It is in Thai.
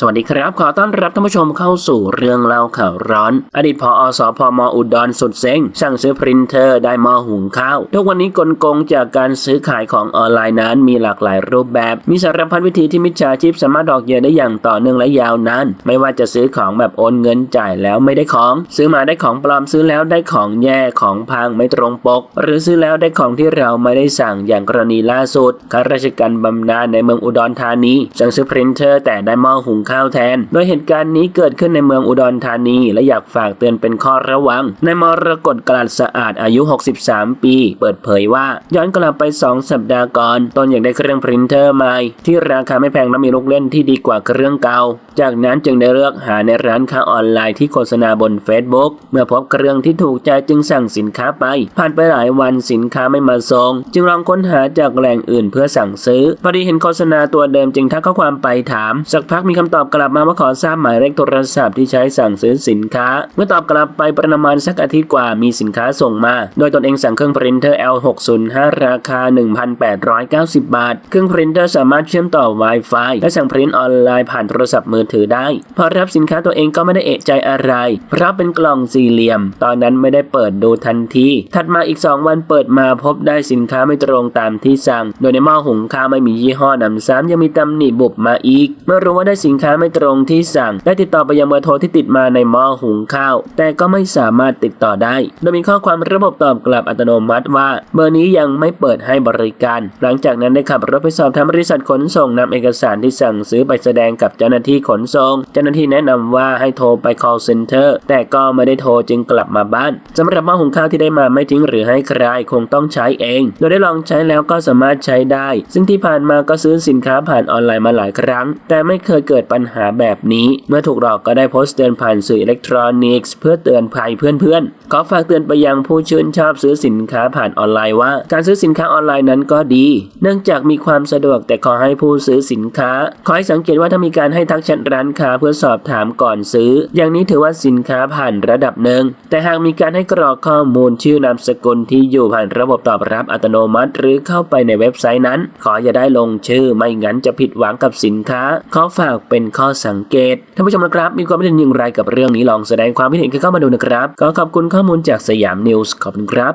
สวัสดีครับ ขอต้อนรับท่านผู้ชมเข้าสู่เรื่องเล่าข่าวร้อน อดีตพออสพมอุดรสุดเซ็งสั่งซื้อพรินเตอร์ได้มอหุงข้าวทุกวันนี้กลโกงจากการซื้อขายของออนไลน์นั้นมีหลากหลายรูปแบบ มีสารพัดวิธีที่มิจฉาชีพสามารถดอกเยื่อได้อย่างต่อเนื่องและยาวนานไม่ว่าจะซื้อของแบบโอนเงินจ่ายแล้วไม่ได้ของ ซื้อมาได้ของปลอมซื้อแล้วได้ของแย่ของพังไม่ตรงปก หรือซื้อแล้วได้ของที่เราไม่ได้สั่งอย่างกรณีล่าสุดข้าราชการบำนาญในเมืองอุดรธานีสั่งซื้อพรินเตอร์แต่ได้มอหุงข้าวแทน โดยเหตุการณ์นี้เกิดขึ้นในเมืองอุดรธานี และอยากฝากเตือนเป็นข้อระวังในายมรกตกลัดสะอาดอายุ 63 ปี เปิดเผยว่า ย้อนกลับไป 2 สัปดาห์ก่อนตนอยากได้เครื่องพรินเตอร์ใหม่ที่ราคาไม่แพงและมีลูกเล่นที่ดีกว่าเครื่องเก่า จากนั้นจึงได้เลือกหาในร้านค้าออนไลน์ที่โฆษณาบน Facebook เมื่อพบเครื่องที่ถูกใจจึงสั่งสินค้าไป ผ่านไปหลายวันสินค้าไม่มาส่ง จึงลองค้นหาจากแหล่งอื่นเพื่อสั่งซื้อพอดีเห็นโฆษณาตัวเดิมจึงทักข้อความไปถาม สักพักมีคำตอบกลับมาว่าขอทราบหมายเลขโทรศัพท์ที่ใช้สั่งซื้อสินค้า เมื่อตอบกลับไปประมาณสักอาทิตย์กว่ามีสินค้าส่งมา โดยตนเองสั่งเครื่องพรินเตอร์ L605 ราคา 1,890 บาท เครื่องพรินเตอร์สามารถเชื่อมต่อ Wi-Fi และสั่งพรินท์ออนไลน์ผ่านโทรศัพท์มือถือได้ พอรับสินค้าตัวเองก็ไม่ได้เอะใจอะไร เพราะเป็นกล่องสี่เหลี่ยม ตอนนั้นไม่ได้เปิดดูทันที ถัดมาอีก 2 วันเปิดมาพบได้สินค้าไม่ตรงตามที่สั่ง โดยในหม้อหุงข้าวไม่มียี่ห้อนำซ้ำยังมีตำหนิบุบมาอีก เมื่อรู้ว่าได้สินค้าไม่ตรงที่สั่ง ได้ติดต่อไปยังเบอร์โทรที่ติดมาในหม้อหุงข้าว แต่ก็ไม่สามารถติดต่อได้ โดยมีข้อความระบบตอบกลับอัตโนมัติว่า เบอร์นี้ยังไม่เปิดให้บริการ หลังจากนั้นได้ขับรถไปสอบถามบริษัทขนส่งนำเอกสารที่สั่งซื้อไปแสดงกับเจ้าหน้าที่ขนส่ง เจ้าหน้าที่แนะนำว่าให้โทรไป call center แต่ก็ไม่ได้โทรจึงกลับมาบ้านสำหรับหม้อหุงข้าวที่ได้มาไม่ทิ้งหรือให้ใครคงต้องใช้เอง โดยได้ลองใช้แล้วก็สามารถใช้ได้ ซึ่งที่ผ่านมาก็ซื้อสินค้าผ่านออนไลน์มาหลายครั้ง แต่ไม่เคยเกิดปัญหาแบบนี้ เมื่อถูกหลอกก็ได้โพสต์เตือนผ่านสื่ออิเล็กทรอนิกส์เพื่อเตือนภัยเพื่อนๆ ขอฝากเตือนไปยังผู้ชื่นชอบซื้อสินค้าผ่านออนไลน์ว่า การซื้อสินค้าออนไลน์นั้นก็ดี เนื่องจากมีความสะดวกแต่ขอให้ผู้ซื้อสินค้าขอให้สังเกตว่าถ้ามีการให้ทักแชทร้านค้าเพื่อสอบถามก่อนซื้อ อย่างนี้ถือว่าสินค้าผ่านระดับหนึ่ง แต่หากมีการให้กรอกข้อมูลชื่อนามสกุลที่อยู่ผ่านระบบตอบรับอัตโนมัติ หรือเข้าไปในเว็บไซต์นั้น ขออย่าได้ลงชื่อไม่งั้นจะผิดหวังกับสินค้า ขอฝากเป็นข้อสังเกตท่านผู้ชมนะครับมีความคิดเห็นอย่างไรกับเรื่องนี้ลองแสดงความคิดเห็นกันเข้ามาดูนะครับก็ขอบคุณข้อมูลจากสยามนิวส์ขอบคุณครับ